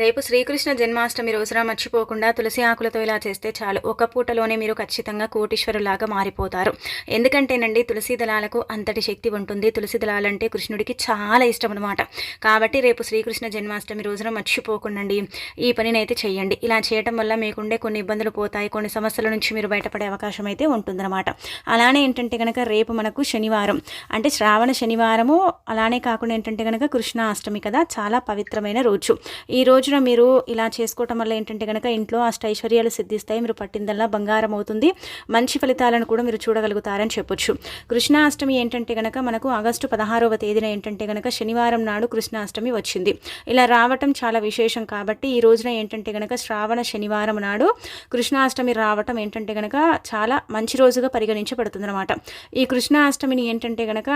రేపు శ్రీకృష్ణ జన్మాష్టమి రోజున మర్చిపోకుండా తులసి ఆకులతో ఇలా చేస్తే చాలు. ఒక పూటలోనే మీరు ఖచ్చితంగా కోటీశ్వరులాగా మారిపోతారు. ఎందుకంటేనండి తులసి దళాలకు అంతటి శక్తి ఉంటుంది. తులసి దళాలంటే కృష్ణుడికి చాలా ఇష్టం అనమాట కాబట్టి రేపు శ్రీకృష్ణ జన్మాష్టమి రోజున మర్చిపోకుండండి. ఈ పనినైతే చేయండి ఇలా చేయటం వల్ల మీకుండే కొన్ని ఇబ్బందులు పోతాయి. కొన్ని సమస్యల నుంచి మీరు బయటపడే అవకాశం అయితే ఉంటుందన్నమాట. అలానే ఏంటంటే కనుక రేపు మనకు శనివారం. అంటే శ్రావణ శనివారము అలానే కాకుండా ఏంటంటే కనుక కృష్ణాష్టమి కదా చాలా పవిత్రమైన రోజు. ఈ రోజున మీరు ఇలా చేసుకోవటం వల్ల ఏంటంటే కనుక ఇంట్లో అష్టైశ్వర్యాలు సిద్ధిస్తాయి మీరు పట్టిందల్లా బంగారం అవుతుంది. మంచి ఫలితాలను కూడా మీరు చూడగలుగుతారని చెప్పొచ్చు. కృష్ణాష్టమి ఏంటంటే కనుక మనకు ఆగస్టు పదహారవ తేదీన ఏంటంటే కనుక శనివారం నాడు కృష్ణాష్టమి వచ్చింది. ఇలా రావటం చాలా విశేషం కాబట్టి ఈ రోజున ఏంటంటే కనుక శ్రావణ శనివారం నాడు కృష్ణాష్టమి రావటం ఏంటంటే కనుక చాలా మంచి రోజుగా పరిగణించబడుతుందన్నమాట. ఈ కృష్ణాష్టమిని ఏంటంటే కనుక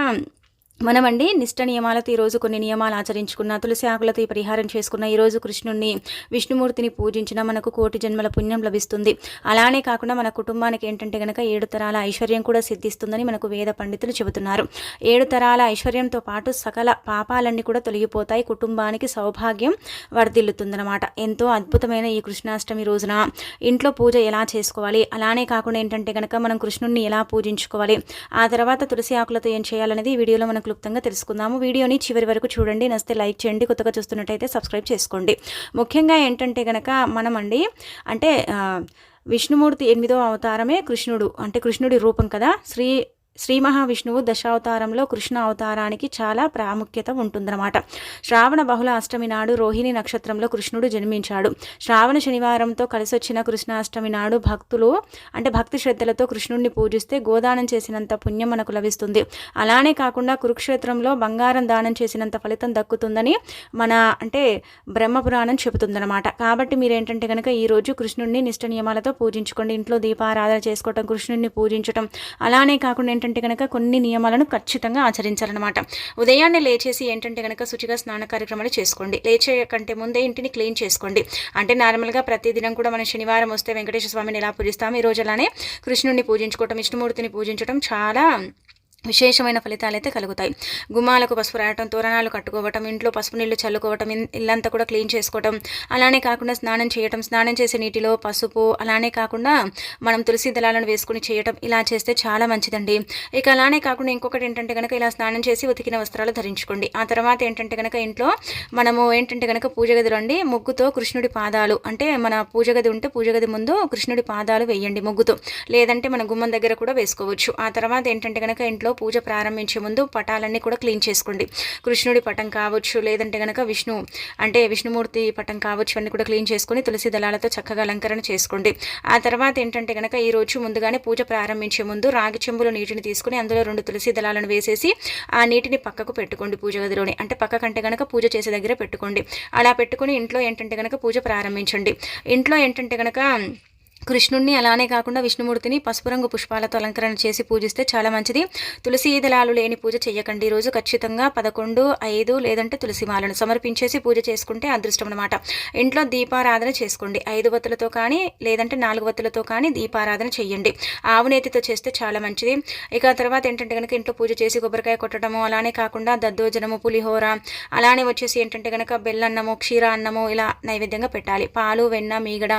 మనమండి నిష్ట నియమాలతో ఈరోజు కొన్ని నియమాలు ఆచరించుకున్న తులసి ఆకులతో ఈ పరిహారం చేసుకున్న ఈరోజు కృష్ణుడిని విష్ణుమూర్తిని పూజించిన మనకు కోటి జన్మల పుణ్యం లభిస్తుంది. అలానే కాకుండా మన కుటుంబానికి ఏంటంటే కనుక ఏడు తరాల ఐశ్వర్యం కూడా సిద్ధిస్తుందని మనకు వేద పండితులు చెబుతున్నారు. ఏడు తరాల ఐశ్వర్యంతో పాటు సకల పాపాలన్నీ కూడా తొలగిపోతాయి. కుటుంబానికి సౌభాగ్యం వర్ధిల్లుతుందనమాట ఎంతో అద్భుతమైన ఈ కృష్ణాష్టమి రోజున ఇంట్లో పూజ ఎలా చేసుకోవాలి? అలానే కాకుండా ఏంటంటే కనుక మనం కృష్ణుడిని ఎలా పూజించుకోవాలి? ఆ తర్వాత తులసి ఆకులతో ఏం చేయాలనేది ఈ వీడియోలో క్లుప్తంగా తెలుసుకుందాము. వీడియోని చివరి వరకు చూడండి. నస్తే లైక్ చేయండి. కొత్తగా చూస్తున్నట్టయితే సబ్స్క్రైబ్ చేసుకోండి. ముఖ్యంగా ఏంటంటే కనుక మనమండి అంటే విష్ణుమూర్తి ఎనిమిదో అవతారమే కృష్ణుడు అంటే కృష్ణుడి రూపం కదా. శ్రీ శ్రీ మహావిష్ణువు దశావతారంలో కృష్ణ అవతారానికి చాలా ప్రాముఖ్యత ఉంటుందన్నమాట. శ్రావణ బహుళ అష్టమి నాడు రోహిణి నక్షత్రంలో కృష్ణుడు జన్మించాడు. శ్రావణ శనివారంతో కలిసొచ్చిన కృష్ణాష్టమి నాడు భక్తులు అంటే భక్తి శ్రద్ధలతో కృష్ణుడిని పూజిస్తే గోదానం చేసినంత పుణ్యం మనకు లభిస్తుంది. అలానే కాకుండా కురుక్షేత్రంలో బంగారం దానం చేసినంత ఫలితం దక్కుతుందని మన అంటే బ్రహ్మపురాణం చెబుతుందన్నమాట. కాబట్టి మీరేంటంటే కనుక ఈరోజు కృష్ణుడిని నిష్ట నియమాలతో పూజించుకోండి. ఇంట్లో దీపారాధన చేసుకోవటం కృష్ణుడిని పూజించటం. అలానే కాకుండా ఏంటంటే కనుక కొన్ని నియమాలను ఖచ్చితంగా ఆచరించాలన్నమాట. ఉదయాన్నే లేచేసి ఏంటంటే కనుక శుచిగా స్నాన కార్యక్రమాలు చేసుకోండి. లేచే కంటే ముందే ఇంటిని క్లీన్ చేసుకోండి. అంటే నార్మల్గా ప్రతిదినం కూడా మన శనివారం వస్తే వెంకటేశ్వర స్వామిని ఎలా పూజిస్తాం? ఈ రోజు అలానే కృష్ణుడిని పూజించుకోవటం విష్ణుమూర్తిని పూజించడం చాలా విశేషమైన ఫలితాలు అయితే కలుగుతాయి. గుమ్మాలకు పసుపు రాయటం తోరణాలు కట్టుకోవటం ఇంట్లో పసుపు నీళ్ళు చల్లుకోవటం ఇల్లంతా కూడా క్లీన్ చేసుకోవటం అలానే కాకుండా స్నానం చేయటం స్నానం చేసే నీటిలో పసుపు అలానే కాకుండా మనం తులసి దళాలను వేసుకుని చేయటం ఇలా చేస్తే చాలా మంచిదండి. ఇక అలానే కాకుండా ఇంకొకటి ఏంటంటే కనుక ఇలా స్నానం చేసి ఉతికిన వస్త్రాలు ధరించుకోండి. ఆ తర్వాత ఏంటంటే కనుక ఇంట్లో మనము ఏంటంటే కనుక పూజ గదిలో అండి ముగ్గుతో కృష్ణుడి పాదాలు అంటే మన పూజ గది ఉంటే పూజ గది ముందు కృష్ణుడి పాదాలు వేయండి ముగ్గుతో. లేదంటే మన గుమ్మం దగ్గర కూడా వేసుకోవచ్చు. ఆ తర్వాత ఏంటంటే కనుక ఇంట్లో పూజ ప్రారంభించే ముందు పటాలన్నీ కూడా క్లీన్ చేసుకోండి. కృష్ణుడి పటం కావచ్చు లేదంటే కనుక విష్ణు అంటే విష్ణుమూర్తి పటం కావచ్చు అన్ని కూడా క్లీన్ చేసుకొని తులసి దళాలతో చక్కగా అలంకరణ చేసుకోండి. ఆ తర్వాత ఏంటంటే కనుక ఈ రోజు ముందుగానే పూజ ప్రారంభించే ముందు రాగి చెంబులో నీటిని తీసుకుని అందులో రెండు తులసి దళాలను వేసేసి ఆ నీటిని పక్కకు పెట్టుకోండి పూజ గదిలోని. అంటే పక్కకంటే కనుక పూజ చేసే దగ్గర పెట్టుకోండి. అలా పెట్టుకుని ఇంట్లో ఏంటంటే కనుక పూజ ప్రారంభించండి. ఇంట్లో ఏంటంటే కనుక కృష్ణుడిని అలానే కాకుండా విష్ణుమూర్తిని పసుపు రంగు పుష్పాలతో అలంకరణ చేసి పూజిస్తే చాలా మంచిది. తులసి దళాలు లేని పూజ చేయకండి రోజు ఖచ్చితంగా పదకొండు ఐదు లేదంటే తులసి మాలను సమర్పించేసి పూజ చేసుకుంటే అదృష్టం అనమాట ఇంట్లో దీపారాధన చేసుకోండి. ఐదు వత్తులతో కానీ లేదంటే నాలుగు వత్తులతో కానీ దీపారాధన చేయండి ఆవు నేతితో చేస్తే చాలా మంచిది. ఇక తర్వాత ఏంటంటే కనుక ఇంట్లో పూజ చేసి కొబ్బరికాయ కొట్టడము అలానే కాకుండా దద్దోజనము పులిహోర అలానే వచ్చేసి ఏంటంటే కనుక బెల్లన్నము క్షీర అన్నము ఇలా నైవేద్యంగా పెట్టాలి. పాలు వెన్న మీగడ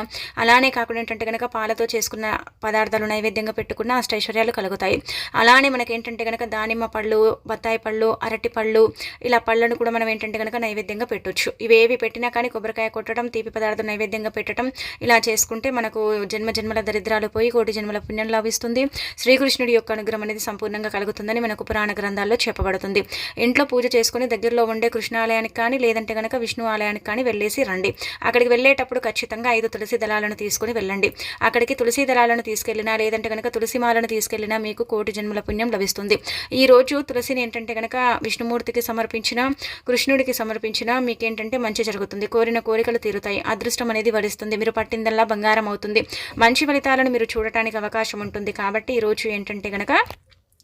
అలానే కాకుండా ఏంటంటే గనక పాలతో చేసుకున్న పదార్థాలు నైవేద్యంగా పెట్టుకున్న అష్టైశ్వర్యాలు కలుగుతాయి. అలానే మనకి ఏంటంటే కనుక దానిమ్మ పళ్ళు బత్తాయి పళ్ళు అరటి పళ్ళు ఇలా పళ్ళను కూడా మనం ఏంటంటే కనుక నైవేద్యంగా పెట్టొచ్చు. ఇవేవి పెట్టినా కానీ కొబ్బరికాయ కొట్టడం తీపి పదార్థం నైవేద్యంగా పెట్టడం ఇలా చేసుకుంటే మనకు జన్మ జన్మల దరిద్రాలు పోయి కోటి జన్మల పుణ్యం లభిస్తుంది. శ్రీకృష్ణుడి యొక్క అనుగ్రహం అనేది సంపూర్ణంగా కలుగుతుందని మనకు పురాణ గ్రంథాల్లో చెప్పబడుతుంది. ఇంట్లో పూజ చేసుకుని దగ్గరలో ఉండే కృష్ణ ఆలయానికి కానీ లేదంటే కనుక విష్ణు ఆలయానికి కానీ వెళ్ళేసి రండి. అక్కడికి వెళ్ళేటప్పుడు ఖచ్చితంగా ఐదు తులసి దళాలను తీసుకుని వెళ్ళండి. అక్కడికి తులసి దళాలను తీసుకెళ్ళినా లేదంటే కనుక తులసిమాలను తీసుకెళ్ళినా తీసుకెళ్ళినా మీకు కోటి జన్మల పుణ్యం లభిస్తుంది. ఈ రోజు తులసిని ఏంటంటే కనుక విష్ణుమూర్తికి సమర్పించిన కృష్ణుడికి సమర్పించిన మీకేంటంటే మంచి జరుగుతుంది. కోరిన కోరికలు తీరుతాయి. అదృష్టం అనేది వరిస్తుంది. మీరు పట్టిందల్లా బంగారం అవుతుంది. మంచి ఫలితాలను మీరు చూడటానికి అవకాశం ఉంటుంది. కాబట్టి ఈ రోజు ఏంటంటే కనుక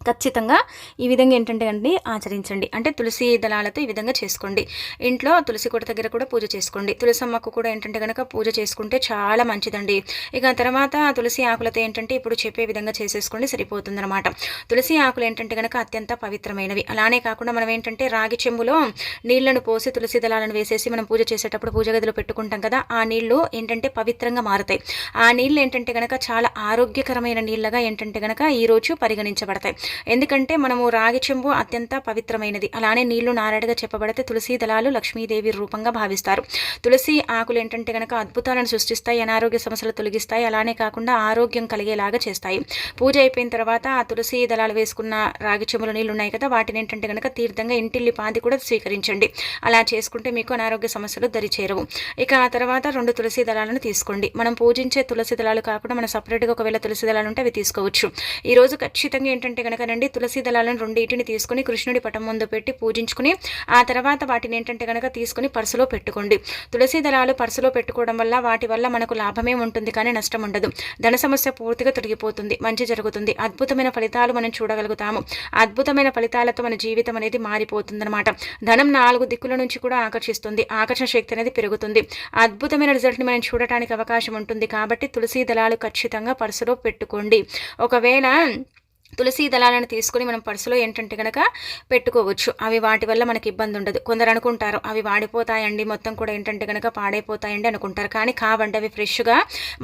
ఖచ్చితంగా ఈ విధంగా ఏంటంటే అండి ఆచరించండి. అంటే తులసి దళాలతో ఈ విధంగా చేసుకోండి. ఇంట్లో తులసి కొట దగ్గర కూడా పూజ చేసుకోండి. తులసి అమ్మకు కూడా ఏంటంటే కనుక పూజ చేసుకుంటే చాలా మంచిదండి. ఇక తర్వాత తులసి ఆకులతో ఏంటంటే ఇప్పుడు చెప్పే విధంగా చేసేసుకోండి సరిపోతుందన్నమాట. తులసి ఆకులు ఏంటంటే కనుక అత్యంత పవిత్రమైనవి. అలానే కాకుండా మనం ఏంటంటే రాగి చెంబులో నీళ్ళను పోసి తులసి దళాలను వేసేసి మనం పూజ చేసేటప్పుడు పూజ గదిలో పెట్టుకుంటాం కదా ఆ నీళ్ళు ఏంటంటే పవిత్రంగా మారుతాయి. ఆ నీళ్ళు ఏంటంటే కనుక చాలా ఆరోగ్యకరమైన నీళ్ళగా ఏంటంటే కనుక ఈరోజు పరిగణించబడతాయి. ఎందుకంటే మనము రాగి చెంబు అత్యంత పవిత్రమైనది. అలానే నీళ్ళు నారాడుగా చెప్పబడితే తులసి దళాలు లక్ష్మీదేవి రూపంగా భావిస్తారు. తులసి ఆకులు ఏంటంటే కనుక అద్భుతాలను సృష్టిస్తాయి అనారోగ్య సమస్యలు తొలగిస్తాయి అలానే కాకుండా ఆరోగ్యం కలిగేలాగా చేస్తాయి. పూజ అయిపోయిన తర్వాత ఆ తులసి దళాలు వేసుకున్న రాగి చెంబులు నీళ్ళు ఉన్నాయి కదా వాటిని ఏంటంటే కనుక తీర్థంగా ఇంటిల్లి పాది కూడా స్వీకరించండి. అలా చేసుకుంటే మీకు అనారోగ్య సమస్యలు దరిచేరవు. ఇక ఆ తర్వాత రెండు తులసి దళాలను తీసుకోండి. మనం పూజించే తులసి దళాలు కాకుండా మనం సపరేట్గా ఒకవేళ తులసి దళాలు ఉంటే అవి తీసుకోవచ్చు. ఈ రోజు ఖచ్చితంగా ఏంటంటే కనుక రండి తులసి దళాలను రెండింటిని తీసుకుని కృష్ణుడి పటం ముందు పెట్టి పూజించుకుని ఆ తర్వాత వాటిని ఏంటంటే కనుక తీసుకుని పర్సులో పెట్టుకోండి. తులసి దళాలు పర్సులో పెట్టుకోవడం వల్ల వాటి వల్ల మనకు లాభమే ఉంటుంది కానీ నష్టం ఉండదు. ధన సమస్య పూర్తిగా తొలగిపోతుంది. మంచి జరుగుతుంది. అద్భుతమైన ఫలితాలు మనం చూడగలుగుతాము. అద్భుతమైన ఫలితాలతో మన జీవితం అనేది మారిపోతుందన్నమాట. ధనం నాలుగు దిక్కుల నుంచి కూడా ఆకర్షిస్తుంది. ఆకర్షణ శక్తి అనేది పెరుగుతుంది. అద్భుతమైన రిజల్ట్ని మనం చూడటానికి అవకాశం ఉంటుంది కాబట్టి తులసి దళాలు ఖచ్చితంగా పర్సులో పెట్టుకోండి. ఒకవేళ తులసి దళాలను తీసుకుని మనం పర్సులో ఏంటంటే కనుక పెట్టుకోవచ్చు. అవి వాటి వల్ల మనకి ఇబ్బంది ఉండదు. కొందరు అనుకుంటారు అవి వాడిపోతాయండి మొత్తం కూడా ఏంటంటే కనుక పాడైపోతాయండి అనుకుంటారు. కానీ కావండి అవి ఫ్రెష్గా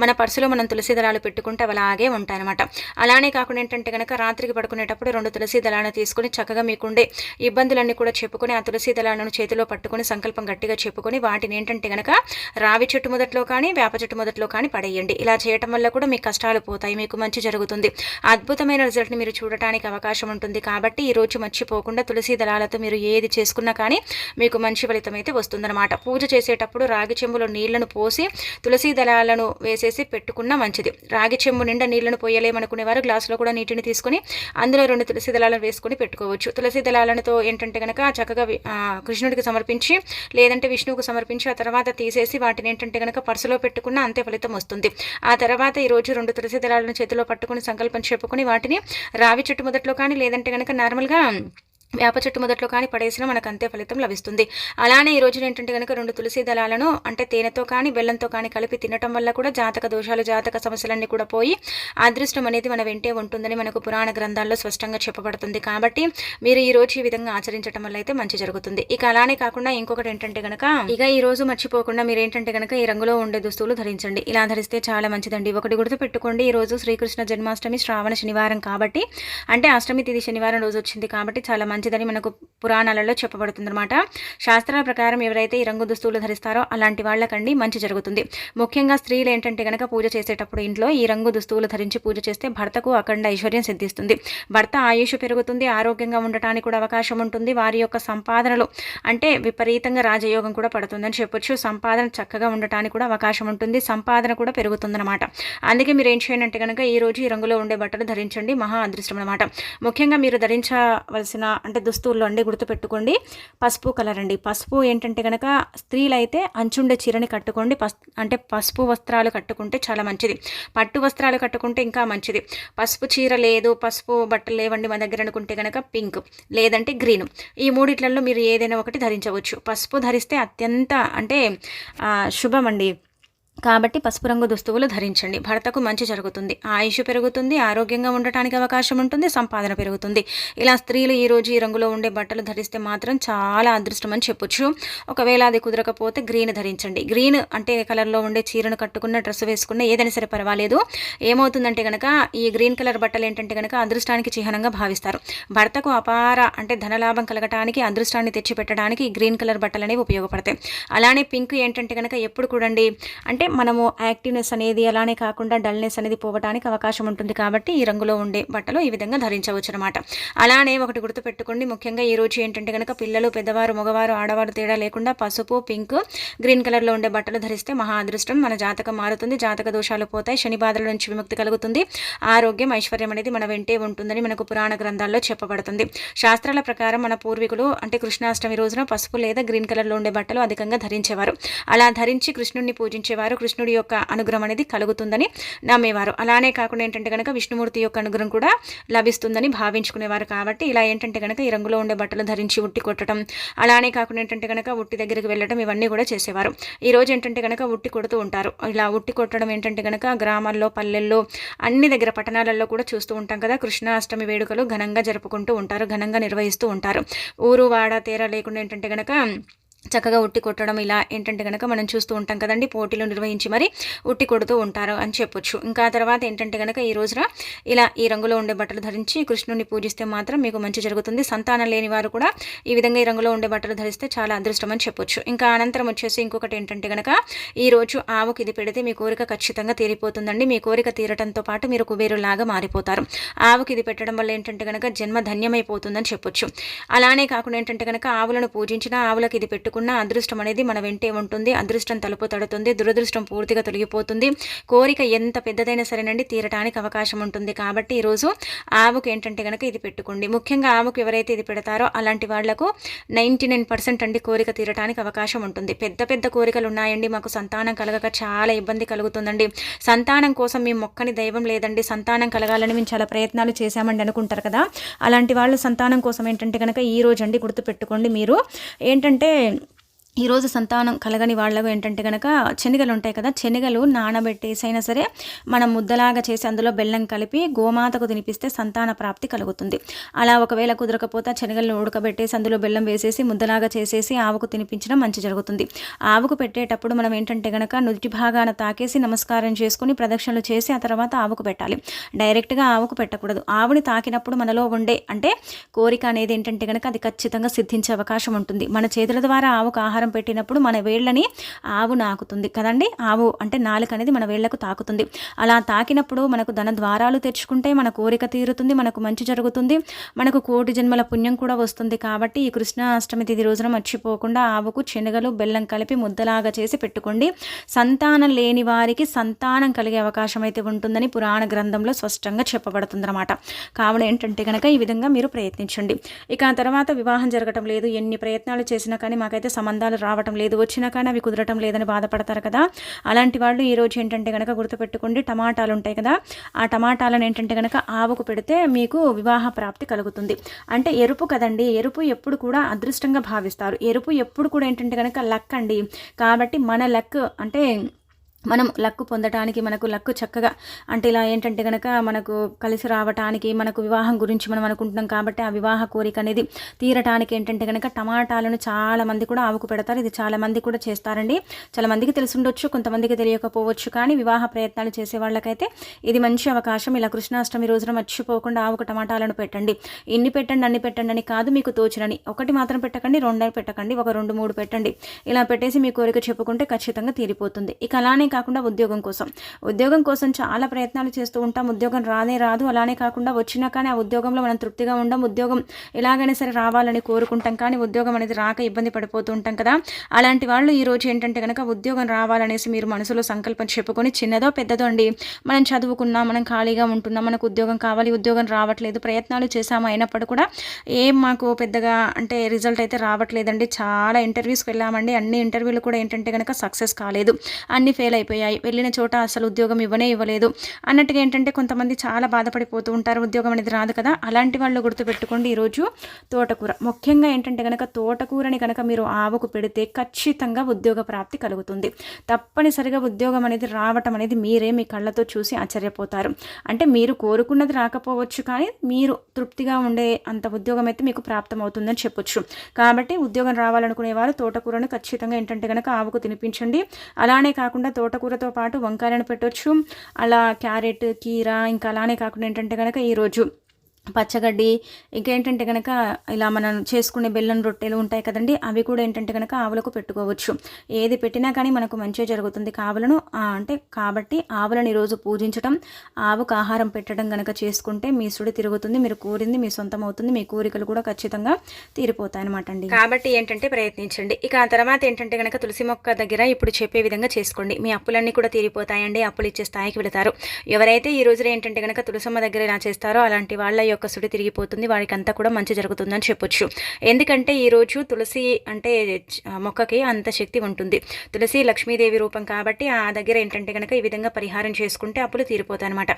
మన పర్సులో మనం తులసి దళాలు పెట్టుకుంటే అవి అలాగే ఉంటాయన్నమాట. అలానే కాకుండా ఏంటంటే కనుక రాత్రికి పడుకునేటప్పుడు రెండు తులసి దళాలను తీసుకుని చక్కగా మీకుండే ఇబ్బందులన్నీ కూడా చెప్పుకొని ఆ తులసి దళాలను చేతిలో పట్టుకుని సంకల్పం గట్టిగా చెప్పుకొని వాటిని ఏంటంటే కనుక రావి చెట్టు మొదట్లో కానీ వేప చెట్టు మొదట్లో కానీ పడేయండి. ఇలా చేయటం వల్ల కూడా మీ కష్టాలు పోతాయి మీకు మంచి జరుగుతుంది. అద్భుతమైన రిజల్ట్ ని మీరు చూడటానికి అవకాశం ఉంటుంది. కాబట్టి ఈరోజు మర్చిపోకుండా తులసి దళాలతో మీరు ఏది చేసుకున్నా కానీ మీకు మంచి ఫలితం అయితే వస్తుందన్నమాట. పూజ చేసేటప్పుడు రాగి చెంబులో నీళ్ళను పోసి తులసి దళాలను వేసేసి పెట్టుకున్న మంచిది. రాగి చెంబు నిండా నీళ్ళను పోయలేమనుకునేవారు గ్లాసులో కూడా నీటిని తీసుకుని అందులో రెండు తులసి దళాలను వేసుకొని పెట్టుకోవచ్చు. తులసి దళాలతో ఏంటంటే కనుక చక్కగా కృష్ణుడికి సమర్పించి లేదంటే విష్ణువుకు సమర్పించి ఆ తర్వాత తీసేసి వాటిని ఏంటంటే కనుక పర్సులో పెట్టుకున్న అంతే ఫలితం వస్తుంది. ఆ తర్వాత ఈరోజు రెండు తులసి దళాలను చేతిలో పట్టుకుని సంకల్పం చెప్పుకొని వాటిని రావి చెట్టు మొదట్లో కానీ లేదంటే కనుక నార్మల్గా వేప చెట్టు మొదట్లో కానీ పడేసినా మనకు అంతే ఫలితం లభిస్తుంది. అలానే ఈ రోజున ఏంటంటే కనుక రెండు తులసి దళాలను అంటే తేనెతో కానీ బెల్లంతో కానీ కలిపి తినటం వల్ల కూడా జాతక దోషాలు జాతక సమస్యలన్నీ కూడా పోయి అదృష్టం అనేది మన వెంటే ఉంటుందని మనకు పురాణ గ్రంథాల్లో స్పష్టంగా చెప్పబడుతుంది. కాబట్టి మీరు ఈ రోజు ఈ విధంగా ఆచరించడం వల్ల అయితే మంచి జరుగుతుంది. ఇక అలానే కాకుండా ఇంకొకటి ఏంటంటే కనుక ఇక ఈ రోజు మర్చిపోకుండా మీరు ఏంటంటే కనుక ఈ రంగులో ఉండే దుస్తులు ధరించండి. ఇలా ధరిస్తే చాలా మంచిదండి. ఒకటి గుర్తు పెట్టుకోండి ఈ రోజు శ్రీకృష్ణ జన్మాష్టమి శ్రావణ శనివారం కాబట్టి అంటే అష్టమి తిది శనివారం రోజు వచ్చింది కాబట్టి చాలా మంచి మంచిదని మనకు పురాణాలలో చెప్పబడుతుందన్నమాట. శాస్త్రాల ప్రకారం ఎవరైతే ఈ రంగు దుస్తులు ధరిస్తారో అలాంటి వాళ్ళకండి మంచి జరుగుతుంది. ముఖ్యంగా స్త్రీలు ఏంటంటే కనుక పూజ చేసేటప్పుడు ఇంట్లో ఈ రంగు దుస్తువులు ధరించి పూజ చేస్తే భర్తకు అఖండ ఐశ్వర్యం సిద్ధిస్తుంది. భర్త ఆయుష్ పెరుగుతుంది ఆరోగ్యంగా ఉండటానికి కూడా అవకాశం ఉంటుంది. వారి యొక్క సంపాదనలు అంటే విపరీతంగా రాజయోగం కూడా పడుతుందని చెప్పొచ్చు. సంపాదన చక్కగా ఉండటానికి కూడా అవకాశం ఉంటుంది సంపాదన కూడా పెరుగుతుందన్నమాట. అందుకే మీరు ఏం చేయండి అంటే కనుక ఈ రోజు ఈ రంగులో ఉండే బట్టలు ధరించండి మహా అదృష్టం అనమాట ముఖ్యంగా మీరు ధరించవలసిన అంటే దుస్తువుల్లో అండి గుర్తుపెట్టుకోండి. పసుపు కలర్ అండి. పసుపు ఏంటంటే కనుక స్త్రీలు అయితే అంచుండే చీరని కట్టుకోండి. పస్ అంటే పసుపు వస్త్రాలు కట్టుకుంటే చాలా మంచిది. పట్టు వస్త్రాలు కట్టుకుంటే ఇంకా మంచిది. పసుపు చీర లేదు పసుపు బట్టలు లేవండి మన దగ్గర అనుకుంటే కనుక పింక్ లేదంటే గ్రీన్. ఈ మూడిట్లలో మీరు ఏదైనా ఒకటి ధరించవచ్చు. పసుపు ధరిస్తే అత్యంత అంటే శుభం అండి కాబట్టి పసుపు రంగు దుస్తువులు ధరించండి. భర్తకు మంచి జరుగుతుంది. ఆయుష్ పెరుగుతుంది. ఆరోగ్యంగా ఉండటానికి అవకాశం ఉంటుంది. సంపాదన పెరుగుతుంది. ఇలా స్త్రీలు ఈరోజు ఈ రంగులో ఉండే బట్టలు ధరిస్తే మాత్రం చాలా అదృష్టం అని చెప్పొచ్చు. ఒకవేళ అది కుదరకపోతే గ్రీన్ ధరించండి. గ్రీన్ అంటే కలర్లో ఉండే చీరను కట్టుకున్న డ్రెస్ వేసుకున్న ఏదైనా సరే పర్వాలేదు. ఏమవుతుందంటే కనుక ఈ గ్రీన్ కలర్ బట్టలు ఏంటంటే కనుక అదృష్టానికి చిహ్నంగా భావిస్తారు. భర్తకు అపార అంటే ధనలాభం కలగటానికి అదృష్టాన్ని తెచ్చిపెట్టడానికి ఈ గ్రీన్ కలర్ బట్టలు అనేవి ఉపయోగపడతాయి. అలానే పింక్ ఏంటంటే కనుక ఎప్పుడు కూడండి అంటే అంటే మనము యాక్టివ్నెస్ అనేది అలానే కాకుండా డల్నెస్ అనేది పోవడానికి అవకాశం ఉంటుంది కాబట్టి ఈ రంగులో ఉండే బట్టలు ఈ విధంగా ధరించవచ్చు అనమాట అలానే ఒకటి గుర్తుపెట్టుకోండి. ముఖ్యంగా ఈ రోజు ఏంటంటే కనుక పిల్లలు పెద్దవారు మగవారు ఆడవారు తేడా లేకుండా పసుపు పింక్ గ్రీన్ కలర్లో ఉండే బట్టలు ధరిస్తే మహా అదృష్టం. మన జాతకం మారుతుంది. జాతక దోషాలు పోతాయి. శని బాధల నుంచి విముక్తి కలుగుతుంది. ఆరోగ్యం ఐశ్వర్యం అనేది మన వెంటే ఉంటుందని మనకు పురాణ గ్రంథాల్లో చెప్పబడుతుంది. శాస్త్రాల ప్రకారం మన పూర్వీకులు అంటే కృష్ణాష్టమి రోజున పసుపు లేదా గ్రీన్ కలర్లో ఉండే బట్టలు అధికంగా ధరించేవారు. అలా ధరించి కృష్ణుడిని పూజించేవారు వారు కృష్ణుడి యొక్క అనుగ్రహం అనేది కలుగుతుందని నమ్మేవారు. అలానే కాకుండా ఏంటంటే కనుక విష్ణుమూర్తి యొక్క అనుగ్రహం కూడా లభిస్తుందని భావించుకునేవారు కాబట్టి ఇలా ఏంటంటే కనుక ఈ రంగులో ఉండే బట్టలు ధరించి ఉట్టి కొట్టడం అలానే కాకుండా ఏంటంటే కనుక ఉట్టి దగ్గరికి వెళ్ళడం ఇవన్నీ కూడా చేసేవారు. ఈ రోజు ఏంటంటే కనుక ఉట్టి కొడుతూ ఉంటారు. ఇలా ఉట్టి కొట్టడం ఏంటంటే కనుక గ్రామాల్లో పల్లెల్లో అన్ని దగ్గర పట్టణాలలో కూడా చూస్తూ ఉంటాం కదా. కృష్ణాష్టమి వేడుకలు ఘనంగా జరుపుకుంటూ ఉంటారు ఘనంగా నిర్వహిస్తూ ఉంటారు. ఊరు వాడ తేరా లేకుండా ఏంటంటే కనుక చక్కగా ఉట్టి కొట్టడం ఇలా ఏంటంటే కనుక మనం చూస్తూ ఉంటాం కదండి పోటీలు నిర్వహించి మరి ఉట్టి కొడుతూ ఉంటారు అని చెప్పొచ్చు. ఇంకా తర్వాత ఏంటంటే కనుక ఈ రోజున ఇలా ఈ రంగులో ఉండే బట్టలు ధరించి కృష్ణుని పూజిస్తే మాత్రం మీకు మంచి జరుగుతుంది. సంతానం లేని వారు కూడా ఈ విధంగా ఈ రంగులో ఉండే బట్టలు ధరిస్తే చాలా అదృష్టం అని చెప్పొచ్చు. ఇంకా అనంతరం వచ్చేసి ఇంకొకటి ఏంటంటే కనుక ఈ రోజు ఆవుకి ఇది పెడితే మీ కోరిక ఖచ్చితంగా తీరిపోతుందండి. మీ కోరిక తీరటంతో పాటు మీరు కుబేరులాగా మారిపోతారు. ఆవుకి ఇది పెట్టడం వల్ల ఏంటంటే కనుక జన్మ ధన్యమైపోతుందని చెప్పొచ్చు. అలానే కాకుండా ఏంటంటే కనుక ఆవులను పూజించిన ఆవులకు ఇది పెట్టు అనుకున్న అదృష్టం అనేది మన వెంటే ఉంటుంది. అదృష్టం తలుపు తడుతుంది. దురదృష్టం పూర్తిగా తొలగిపోతుంది. కోరిక ఎంత పెద్దదైనా సరేనండి తీరటానికి అవకాశం ఉంటుంది. కాబట్టి ఈరోజు ఆవుకు ఏంటంటే కనుక ఇది పెట్టుకోండి. ముఖ్యంగా ఆవుకు ఎవరైతే ఇది పెడతారో అలాంటి వాళ్ళకు నైంటీ నైన్ పర్సెంట్ అండి కోరిక తీరటానికి అవకాశం ఉంటుంది. పెద్ద పెద్ద కోరికలు ఉన్నాయండి. మాకు సంతానం కలగక చాలా ఇబ్బంది కలుగుతుందండి. సంతానం కోసం మేము మొక్కని దైవం లేదండి. సంతానం కలగాలని మేము చాలా ప్రయత్నాలు చేశామండి అనుకుంటారు కదా. అలాంటి వాళ్ళు సంతానం కోసం ఏంటంటే కనుక ఈ రోజు అండి గుర్తుపెట్టుకోండి మీరు. ఏంటంటే ఈరోజు సంతానం కలగని వాళ్ళకు ఏంటంటే కనుక శనగలు ఉంటాయి కదా శనగలు నానబెట్టేసైనా సరే మనం ముద్దలాగా చేసి అందులో బెల్లం కలిపి గోమాతకు తినిపిస్తే సంతాన ప్రాప్తి కలుగుతుంది. అలా ఒకవేళ కుదరకపోతే శనగలను ఉడకబెట్టేసి అందులో బెల్లం వేసేసి ముద్దలాగా చేసేసి ఆవుకు తినిపించడం మంచి జరుగుతుంది. ఆవుకు పెట్టేటప్పుడు మనం ఏంటంటే కనుక నుదుటి భాగాన తాకేసి నమస్కారం చేసుకుని ప్రదక్షిణలు చేసి ఆ తర్వాత ఆవుకు పెట్టాలి. డైరెక్ట్గా ఆవుకు పెట్టకూడదు. ఆవుని తాకినప్పుడు మనలో ఉండే అంటే కోరిక అనేది ఏంటంటే కనుక అది ఖచ్చితంగా సిద్ధించే అవకాశం ఉంటుంది. మన చేతుల ద్వారా ఆవుకు ఆహారం ఆహారం పెట్టినప్పుడు మన వేళ్ళని ఆవు నాకుతుంది. కదండి? ఆవు అంటే నాలుక అనేది మన వేళ్ళకు తాకుతుంది. అలా తాకినప్పుడు మనకు ధన ద్వారాలు తెచ్చుకుంటే మన కోరిక తీరుతుంది మనకు మంచి జరుగుతుంది మనకు కోటి జన్మల పుణ్యం కూడా వస్తుంది కాబట్టి ఈ కృష్ణ అష్టమి తిథి రోజున మర్చిపోకుండా ఆవుకు శనగలు బెల్లం కలిపి ముద్దలాగా చేసి పెట్టుకోండి. సంతానం లేని వారికి సంతానం కలిగే అవకాశం అయితే ఉంటుందని పురాణ గ్రంథంలో స్పష్టంగా చెప్పబడుతుంది అనమాట కావున ఏంటంటే కనుక ఈ విధంగా మీరు ప్రయత్నించండి. ఇక ఆ తర్వాత వివాహం జరగటం లేదు. ఎన్ని ప్రయత్నాలు చేసినా కానీ మాకైతే సంబంధాలు రావటం లేదు. వచ్చినా కానీ అవి కుదరటం లేదని బాధపడతారు కదా. అలాంటి వాళ్ళు ఈరోజు ఏంటంటే కనుక గుర్తుపెట్టుకోండి టమాటాలు ఉంటాయి కదా. ఆ టమాటాలను ఏంటంటే కనుక ఆవుకు పెడితే మీకు వివాహ ప్రాప్తి కలుగుతుంది. అంటే ఎరుపు కదండి ఎరుపు ఎప్పుడు కూడా అదృష్టంగా భావిస్తారు. ఎరుపు ఎప్పుడు కూడా ఏంటంటే కనుక లక్ అండి. కాబట్టి మన లక్ అంటే మనం లక్కు పొందటానికి మనకు లక్కు చక్కగా అంటే ఇలా ఏంటంటే కనుక మనకు కలిసి రావటానికి మనకు వివాహం గురించి మనం అనుకుంటున్నాం కాబట్టి ఆ వివాహ కోరిక అనేది తీరటానికి ఏంటంటే కనుక టమాటాలను చాలా మంది కూడా ఆవుకు పెడతారు. ఇది చాలా మంది కూడా చేస్తారండి. చాలా మందికి తెలిసి ఉండొచ్చు కొంతమందికి తెలియకపోవచ్చు. కానీ వివాహ ప్రయత్నాలు చేసే వాళ్ళకైతే ఇది మంచి అవకాశం. ఇలా కృష్ణాష్టమి రోజున మర్చిపోకుండా ఆవుకు టమాటాలను పెట్టండి. ఇన్ని పెట్టండి అన్ని పెట్టండి అని కాదు మీకు తోచినని. ఒకటి మాత్రం పెట్టకండి రెండు పెట్టకండి ఒక రెండు మూడు పెట్టండి. ఇలా పెట్టేసి మీ కోరిక చెప్పుకుంటే ఖచ్చితంగా తీరిపోతుంది. ఇక అలానే కాకుండా ఉద్యోగం కోసం. ఉద్యోగం కోసం చాలా ప్రయత్నాలు చేస్తూ ఉంటాం. ఉద్యోగం రానే రాదు అలానే కాకుండా వచ్చినా కానీ ఆ ఉద్యోగంలో మనం తృప్తిగా ఉండం. ఉద్యోగం ఎలాగైనా సరే రావాలని కోరుకుంటాం. కానీ ఉద్యోగం అనేది రాక ఇబ్బంది పడిపోతూ ఉంటాం కదా. అలాంటి వాళ్ళు ఈరోజు ఏంటంటే కనుక ఉద్యోగం రావాలనేసి మీరు మనసులో సంకల్పం చెప్పుకొని చిన్నదో పెద్దదో అండి మనం చదువుకున్నాం మనం ఖాళీగా ఉంటున్నాం మనకు ఉద్యోగం కావాలి ఉద్యోగం రావట్లేదు ప్రయత్నాలు చేశాము అయినప్పుడు కూడా ఏం మాకు పెద్దగా అంటే రిజల్ట్ అయితే రావట్లేదండి. చాలా ఇంటర్వ్యూస్కి వెళ్ళామండి. అన్ని ఇంటర్వ్యూలు కూడా ఏంటంటే కనుక సక్సెస్ కాలేదు. అన్ని ఫెయిల్ అయిపోయాయి. వెళ్ళిన చోట అసలు ఉద్యోగం ఇవ్వనే ఇవ్వలేదు. అన్నట్టుగా ఏంటంటే కొంతమంది చాలా బాధపడిపోతూ ఉంటారు. ఉద్యోగం అనేది రాదు కదా. అలాంటి వాళ్ళు గుర్తుపెట్టుకోండి. ఈరోజు తోటకూర. ముఖ్యంగా ఏంటంటే కనుక తోటకూరని కనుక మీరు ఆవుకు పెడితే ఖచ్చితంగా ఉద్యోగ ప్రాప్తి కలుగుతుంది. తప్పనిసరిగా ఉద్యోగం అనేది రావటం అనేది మీరే మీ కళ్ళతో చూసి ఆశ్చర్యపోతారు. అంటే మీరు కోరుకున్నది రాకపోవచ్చు కానీ మీరు తృప్తిగా ఉండే అంత ఉద్యోగం అయితే మీకు ప్రాప్తం అవుతుందని చెప్పొచ్చు. కాబట్టి ఉద్యోగం రావాలనుకునే వారు తోటకూరను ఖచ్చితంగా ఏంటంటే కనుక ఆవుకు తినిపించండి. అలానే కాకుండా తోట తోటకూరతో పాటు వంకాయలను పెట్టవచ్చు అలా క్యారెట్ కీర ఇంకా అలానే కాకుండా ఏంటంటే కనుక ఈరోజు పచ్చగడ్డి ఇంకేంటంటే కనుక ఇలా మనం చేసుకునే బెల్లం రొట్టెలు ఉంటాయి కదండి అవి కూడా ఏంటంటే కనుక ఆవులకు పెట్టుకోవచ్చు. ఏది పెట్టినా కానీ మనకు మంచిగా జరుగుతుంది కావులను అంటే కాబట్టి ఆవులను ఈరోజు పూజించడం ఆవుకు ఆహారం పెట్టడం కనుక చేసుకుంటే మీ సుడి తిరుగుతుంది మీరు కోరింది మీ సొంతం అవుతుంది మీ కోరికలు కూడా ఖచ్చితంగా తీరిపోతాయి అనమాట అండి. కాబట్టి ఏంటంటే ప్రయత్నించండి. ఇక ఆ తర్వాత ఏంటంటే కనుక తులసి మొక్క దగ్గర ఇప్పుడు చెప్పే విధంగా చేసుకోండి. మీ అప్పులన్నీ కూడా తీరిపోతాయండి అప్పులు ఇచ్చే స్థాయికి వెళతారు. ఎవరైతే ఈ రోజున ఏంటంటే కనుక తులసమ్మ దగ్గర ఇలా చేస్తారో అలాంటి వాళ్ళ యొక్క సుడి తిరిగిపోతుంది వారికి అంతా కూడా మంచి జరుగుతుందని చెప్పొచ్చు. ఎందుకంటే ఈరోజు తులసి అంటే మొక్కకి అంత శక్తి ఉంటుంది. తులసి లక్ష్మీదేవి రూపం కాబట్టి ఆ దగ్గర ఏంటంటే కనుక ఈ విధంగా పరిహారం చేసుకుంటే అప్పులు తీరిపోతాయి అనమాట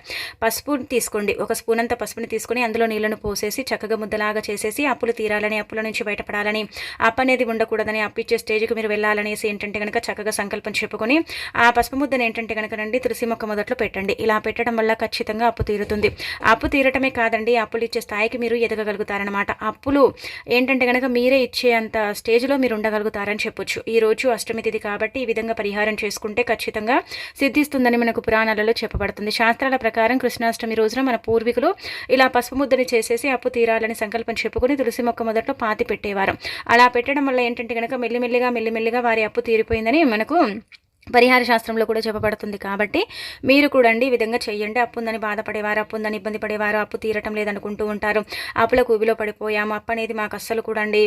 పసుపు తీసుకోండి. ఒక స్పూన్ అంత పసుపుని తీసుకొని అందులో నీళ్ళను పోసేసి చక్కగా ముద్దలాగా చేసేసి అప్పులు తీరాలని అప్పుల నుంచి బయటపడాలని అప్పు అనేది ఉండకూడదని అప్పిచ్చే స్టేజ్కి మీరు వెళ్ళాలనేసి ఏంటంటే కనుక చక్కగా సంకల్పం చెప్పుకొని ఆ పసుపు ముద్దను ఏంటంటే కనుక రండి తులసి మొక్క మొదట్లో పెట్టండి. ఇలా పెట్టడం వల్ల ఖచ్చితంగా అప్పు తీరుతుంది. అప్పు తీరటమే కాదండి అప్పులు ఇచ్చే స్థాయికి మీరు ఎదగగలుగుతారనమాట అప్పులు ఏంటంటే కనుక మీరే ఇచ్చే అంత స్టేజ్లో మీరు ఉండగలుగుతారని చెప్పొచ్చు. ఈ రోజు అష్టమి తిథి కాబట్టి ఈ విధంగా పరిహారం చేసుకుంటే ఖచ్చితంగా సిద్ధిస్తుందని మనకు పురాణాలలో చెప్పబడుతుంది. శాస్త్రాల ప్రకారం కృష్ణాష్టమి రోజున మన పూర్వీకులు ఇలా పసుపు ముద్దని చేసేసి అప్పు తీరాలని సంకల్పం చెప్పుకొని తులసి మొక్క మొదట్లో పాతి పెట్టేవారు. అలా పెట్టడం వల్ల ఏంటంటే కనుక మెల్లిమెల్లిగా మెల్లిమెల్లిగా వారి అప్పు తీరిపోయిందని మనకు పరిహార శాస్త్రంలో కూడా చెప్పబడుతుంది కాబట్టి మీరు కూడా అండి ఈ విధంగా చేయండి అప్పు ఉందని బాధపడేవారు అప్పు ఉందని ఇబ్బంది పడేవారు అప్పు తీరటం లేదనుకుంటూ ఉంటారు. అప్పుల కూబిలో పడిపోయాము. అప్పు అనేది మాకు అస్సలు కూడా అండి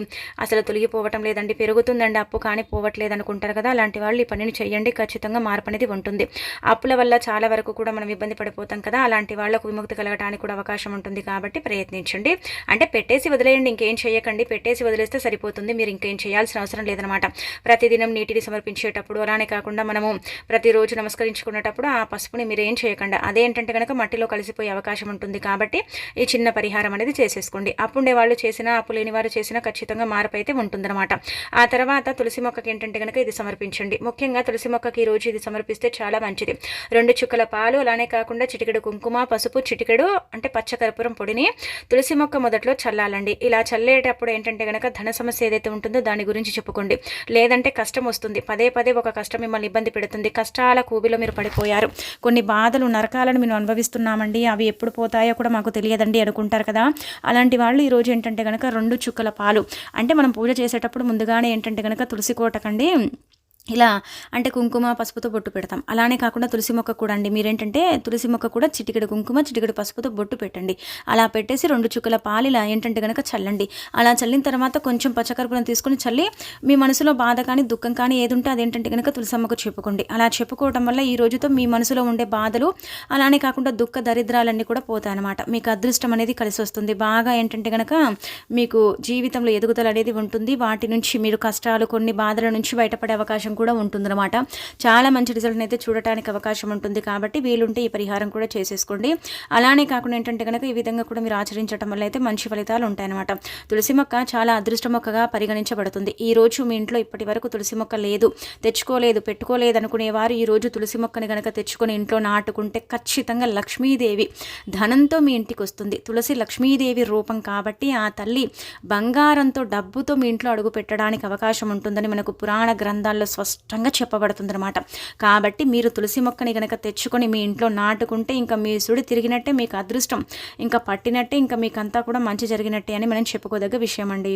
అసలు తొలగిపోవటం లేదండి. పెరుగుతుందండి అప్పు కానీ పోవట్లేదు అనుకుంటారు కదా అలాంటి వాళ్ళు ఈ పనిని చేయండి ఖచ్చితంగా మార్పు అనేది ఉంటుంది. అప్పుల వల్ల చాలా వరకు కూడా మనం ఇబ్బంది పడిపోతాం కదా అలాంటి వాళ్ళకు విముక్తి కలగడానికి కూడా అవకాశం ఉంటుంది కాబట్టి ప్రయత్నించండి. అంటే పెట్టేసి వదిలేయండి ఇంకేం చేయకండి పెట్టేసి వదిలేస్తే సరిపోతుంది. మీరు ఇంకేం చేయాల్సిన అవసరం లేదనమాట. ప్రతిదినం నీటిని సమర్పించేటప్పుడు అలానే కాకుండా మనము ప్రతిరోజు నమస్కరించుకునేటప్పుడు ఆ పసుపుని మీరు ఏం చేయకుండా. అదేంటంటే కనుక మట్టిలో కలిసిపోయే అవకాశం ఉంటుంది కాబట్టి ఈ చిన్న పరిహారం అనేది చేసేసుకోండి. అప్పుండే వాళ్ళు చేసినా అప్పు లేని వారు చేసినా ఖచ్చితంగా మార్పు అయితే ఉంటుందన్నమాట. ఆ తర్వాత తులసి మొక్కకి ఏంటంటే కనుక ఇది సమర్పించండి. ముఖ్యంగా తులసి మొక్కకి రోజు ఇది సమర్పిస్తే చాలా మంచిది. రెండు చుక్కల పాలు అలానే కాకుండా చిటికెడు కుంకుమ పసుపు చిటికెడు అంటే పచ్చకర్పూరం పొడిని తులసి మొక్క మొదట్లో చల్లాలండి. ఇలా చల్లేటప్పుడు ఏంటంటే కనుక ధన సమస్య ఏదైతే ఉంటుందో దాని గురించి చెప్పుకోండి. లేదంటే కష్టం వస్తుంది. పదే పదే ఒక కష్టం మిమ్మల్ని ఇబ్బంది పెడుతుంది. కష్టాల కూబిలో మీరు పడిపోయారు. కొన్ని బాధలు నరకాలను మేము అనుభవిస్తున్నామండి. అవి ఎప్పుడు పోతాయో కూడా మాకు తెలియదండి అనుకుంటారు కదా. అలాంటి వాళ్ళు ఈరోజు ఏంటంటే కనుక రెండు చుక్కల పాలు. అంటే మనం పూజ చేసేటప్పుడు ముందుగానే ఏంటంటే కనుక తులసి కోటకండి ఇలా అంటే కుంకుమ పసుపుతో బొట్టు పెడతాం. అలానే కాకుండా తులసి మొక్క కూడా అండి. మీరేంటంటే తులసి మొక్క కూడా చిటికెడు కుంకుమ చిటికెడు పసుపుతో బొట్టు పెట్టండి. అలా పెట్టేసి రెండు చుక్కల పాలు ఇలా ఏంటంటే కనుక చల్లండి. అలా చల్లిన తర్వాత కొంచెం పచ్చకర్పూరం తీసుకొని చల్లి మీ మనసులో బాధ కానీ దుఃఖం కానీ ఏది ఉంటే అదేంటంటే కనుక తులసమ్మకు చెప్పుకోండి. అలా చెప్పుకోవటం వల్ల ఈ రోజుతో మీ మనసులో ఉండే బాధలు అలానే కాకుండా దుఃఖ దరిద్రాలన్నీ కూడా పోతాయన్నమాట. మీకు అదృష్టం అనేది కలిసి వస్తుంది. బాగా ఏంటంటే కనుక మీకు జీవితంలో ఎదుగుదల అనేది ఉంటుంది. వాటి నుంచి మీరు కష్టాలు కొన్ని బాధల నుంచి బయటపడే అవకాశం కూడా ఉంటుందన్నమాట. చాలా మంచి రిజల్ట్ని అయితే చూడటానికి అవకాశం ఉంటుంది కాబట్టి వీలుంటే ఈ పరిహారం కూడా చేసేసుకోండి. అలానే కాకుండా ఏంటంటే కనుక ఈ విధంగా కూడా మీరు ఆచరించడం వల్ల అయితే మంచి ఫలితాలు ఉంటాయన్నమాట. తులసి మొక్క చాలా అదృష్ట మొక్కగా పరిగణించబడుతుంది. ఈ రోజు మీ ఇంట్లో ఇప్పటి వరకు తులసి మొక్క లేదు తెచ్చుకోలేదు పెట్టుకోలేదు అనుకునేవారు ఈ రోజు తులసి మొక్కని కనుక తెచ్చుకొని ఇంట్లో నాటుకుంటే ఖచ్చితంగా లక్ష్మీదేవి ధనంతో మీ ఇంటికి వస్తుంది. తులసి లక్ష్మీదేవి రూపం కాబట్టి ఆ తల్లి బంగారంతో డబ్బుతో మీ ఇంట్లో అడుగు పెట్టడానికి అవకాశం ఉంటుందని మనకు పురాణ గ్రంథాల్లో స్పష్టంగా చెప్పబడుతుందన్నమాట. కాబట్టి మీరు తులసి మొక్కని కనుక తెచ్చుకొని మీ ఇంట్లో నాటుకుంటే ఇంకా మీ సుడి తిరిగినట్టే మీకు అదృష్టం. ఇంకా పట్టినట్టే ఇంకా మీకంతా కూడా మంచి జరిగినట్టే అని మనం చెప్పుకోదగ్గ విషయం అండి